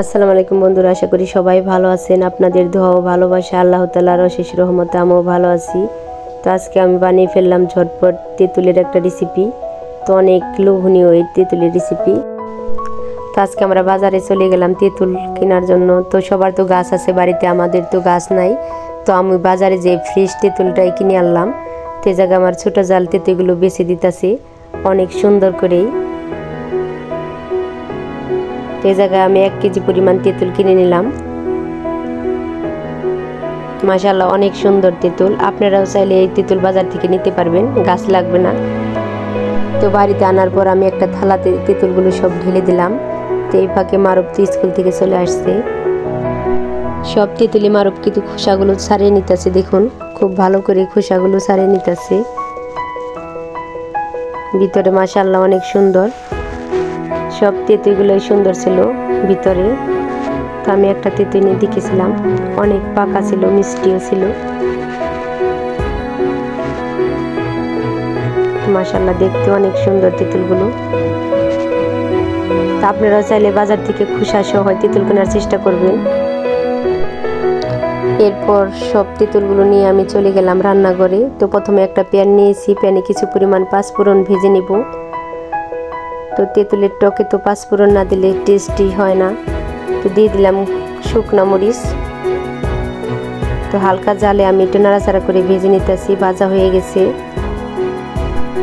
আসসালামু আলাইকুম বন্ধুরা, আশা করি সবাই ভালো আছেন। আপনাদের দোয়া ও ভালোবাসা, আল্লাহ তালার অশেষ রহমতে আমিও ভালো আছি। তো আজকে আমি বানিয়ে ফেললাম ঝটপট তেঁতুলের একটা রেসিপি তো অনেক লোভনীয় এই তেঁতুলের রেসিপি তো আজকে আমরা বাজারে চলে গেলাম তেঁতুল কেনার জন্য। তো সবার তো গাছ আছে, বাড়িতে আমাদের তো গাছ নাই। তো আমি বাজারে যে ফ্রেশ তেঁতুলটাই কিনে আনলাম। তো জায়গায় আমার ছোটো জাল তেঁতুলগুলো বেছে দিতেছি। অনেক সুন্দর করেই। তো এই জায়গায় আমি এক কেজি পরিমাণ তেঁতুল কিনে নিলাম। মাশাল্লাহ অনেক সুন্দর তেঁতুল। আপনারাও চাইলে এই তেঁতুল বাজার থেকে নিতে পারবেন, গাছ লাগবে না। তো বাড়িতে আনার পর আমি একটা থালাতে তেঁতুলগুলো সব ঢেলে দিলাম। তো এই ফাঁকে মারব তো স্কুল থেকে চলে আসছে। সব তেঁতুলি মারব কিন্তু খোসাগুলো ছাড়িয়ে নিতেছে, দেখুন। খুব ভালো করে খোসাগুলো ছাড়িয়ে নিতেছে। ভিতরে মাশাল্লাহ অনেক সুন্দর। সব তেঁতুইগুলোই সুন্দর ছিল ভিতরে। তো আমি একটা তেঁতুই নিয়ে দেখেছিলাম। অনেক পাকা ছিল, মিষ্টিও ছিল। মাসাল্লাহ দেখতে অনেক সুন্দর তেঁতুলগুলো। তা আপনারা চাইলে বাজার থেকে খুশা সহ তেঁতুল কেনার চেষ্টা করবেন। এরপর সব তেঁতুলগুলো নিয়ে আমি চলে গেলাম রান্নাঘরে। তো প্রথমে একটা প্যান নিয়েছি, প্যানে কিছু পরিমাণ পাঁচ পাঁচফোড়ন ভেজে নিব। তো তেঁতুলের টকে তো পাঁচফোড়ন না দিলে টেস্টি হয় না। তো দিয়ে দিলাম শুকনো মরিচ। তো হালকা জালে আমি একটু নাড়াচাড়া করে ভেজে নিতেছি, ভাজা হয়ে গেছে।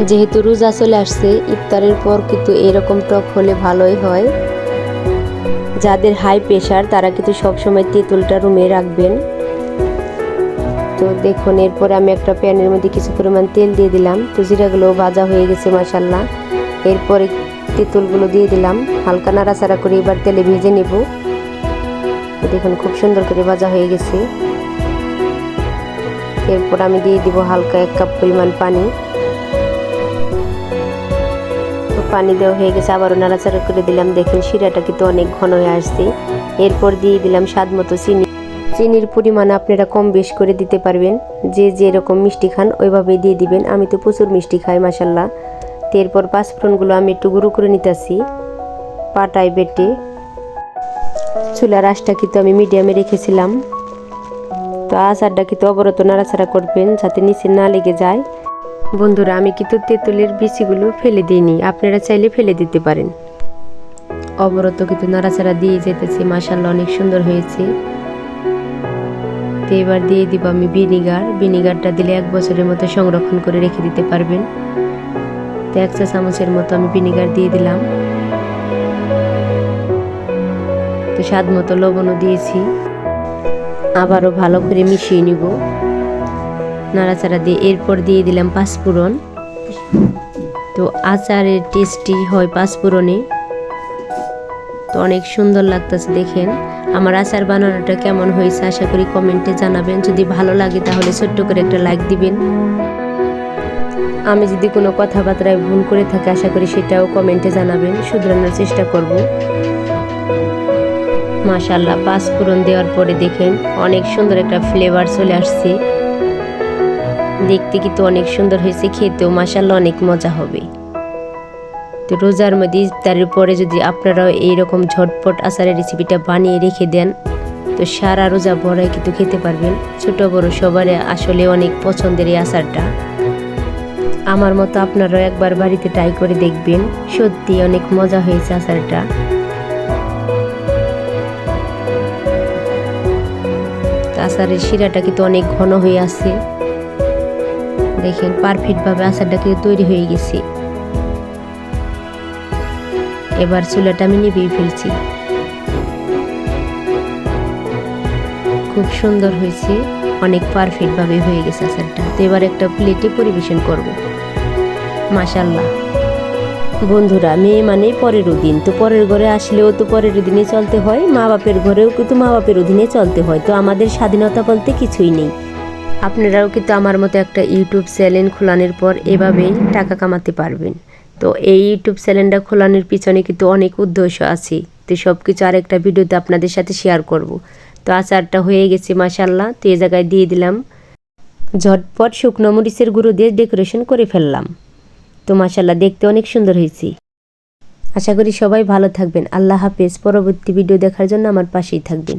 যেহেতু রোজা চলে আসছে, ইফতারের পর কিন্তু এরকম টক হলে ভালোই হয়। যাদের হাই প্রেশার তারা কিন্তু সবসময় তেঁতুলটা রুমে রাখবেন। তো দেখুন, এরপরে আমি একটা প্যানের মধ্যে কিছু পরিমাণ তেল দিয়ে দিলাম। তো জিরাগুলো ভাজা হয়ে গেছে মাসাল্লাহ এরপরে তেঁতুলগুলো দিয়ে দিলাম। হালকা নাড়াচাড়া করে এবার তেলে ভেজে নেব। দেখুন, খুব সুন্দর করে ভাজা হয়ে গেছে। এরপর আমি দিয়ে দিব হালকা এক কাপ পরিমাণ পানি। পানি দেওয়া হয়ে গেছে, আবারও নাড়াচাড়া করে দিলাম। দেখেন, শিরাটা কিন্তু অনেক ঘন হয়ে আসছে। এরপর দিয়ে দিলাম স্বাদ মতো চিনি। চিনির পরিমাণ আপনারা কম বেশ করে দিতে পারবেন। যে যেরকম মিষ্টি খান, ওইভাবেই দিয়ে দিবেন। আমি তো প্রচুর মিষ্টি খাই মাসাল্লাহ এরপর পাঁচফোড়নগুলো আমি একটু গুঁড়ো করে নিতেছি। পাটায় বেটে। চুলার আঁশটা কিন্তু আমি মিডিয়ামে রেখেছিলাম। তো আচারটা কিন্তু অবরত নাড়াচাড়া করবেন যাতে নিচে না লেগে যায়। বন্ধুরা, আমি কিন্তু তেঁতুলের বিচিগুলো ফেলে দিইনি। আপনারা চাইলে ফেলে দিতে পারেন। অবরত কিন্তু নাড়াচাড়া দিয়ে যেতেছি। মাসাল্লাহ অনেক সুন্দর হয়েছে। তো এবার দিয়ে দিব আমি ভিনিগার। ভিনিগারটা দিলে এক বছরের মতো সংরক্ষণ করে রেখে দিতে পারবেন। তো এক চা চামচের মতো আমি ভিনিগার দিয়ে দিলাম। তো স্বাদ মতো লবণও দিয়েছি। আবারও ভালো করে মিশিয়ে নিব। নাড়াচাড়া দিয়ে এরপর দিয়ে দিলাম পাঁচফোড়ন। তো আচারের টেস্টি হয় পাঁচফোড়নে। তো অনেক সুন্দর লাগতেছে দেখেন। আমার আচার বানানোটা কেমন হয়েছে আশা করি কমেন্টে জানাবেন। যদি ভালো লাগে তাহলে ছোট্ট করে একটা লাইক দিবেন। আমি যদি কোনো কথাবার্তায় ভুল করে থাকি, আশা করি সেটাও কমেন্টে জানাবেন। শুধরানোর চেষ্টা করব। মাশাল্লাহ পাঁচফোড়ন দেওয়ার পরে দেখেন অনেক সুন্দর একটা ফ্লেভার চলে আসছে। দেখতে কিন্তু অনেক সুন্দর হয়েছে, খেতেও মাসাল্লাহ অনেক মজা হবে। তো রোজার মধ্যে ইফতারের পরে যদি আপনারাও এইরকম ঝটপট আচারের রেসিপিটা বানিয়ে রেখে দেন, তো সারা রোজা ভরাই কিন্তু খেতে পারবেন। ছোট বড় সবারই আসলে অনেক পছন্দের এই আচারটা। আমার মতো আপনারাও একবার বাড়িতে ট্রাই করে দেখবেন। সত্যি অনেক মজা হয়েছে আচারটা। আচারের শিরাটা কিন্তু অনেক ঘন হয়ে আছে। দেখেন পারফেক্টভাবে আচারটা কিন্তু তৈরি হয়ে গেছে। এবার চুলাটা আমি নিবেই ফেলছি। খুব সুন্দর হয়েছে। অনেক পারফেক্টভাবে হয়ে গেছে আচারটা। তো এবার একটা প্লেটে পরিবেশন করব। মাশাল্লাহ বন্ধুরা মেয়ে মানে পরের দিন। তো পরের ঘরে আসলেও তো পরের দিনে চলতে হয়। মা বাপের ঘরেও কিন্তু মা বাপের অধীনে চলতে হয়। তো আমাদের স্বাধীনতা বলতে কিছুই নেই। আপনারাও কিন্তু আমার মতো একটা ইউটিউব চ্যানেল খোলানোর পর এভাবেই টাকা কামাতে পারবেন। তো এই ইউটিউব চ্যানেলটা খোলানোর পিছনে কিন্তু অনেক উদ্দেশ্য আছে। তো সব কিছু আরেকটা ভিডিওতে আপনাদের সাথে শেয়ার করব। তো আচারটা হয়ে গেছে মাসাল্লাহ তো এ জায়গায় দিয়ে দিলাম। ঝটপট শুকনো মরিচের গুঁড়ো দিয়ে ডেকোরেশন করে ফেললাম। তো মাসাল্লাহ দেখতে অনেক সুন্দর হয়েছে। আশা করি সবাই ভালো থাকবেন। আল্লাহ হাফেজ। পরবর্তী ভিডিও দেখার জন্য আমার পাশেই থাকবেন।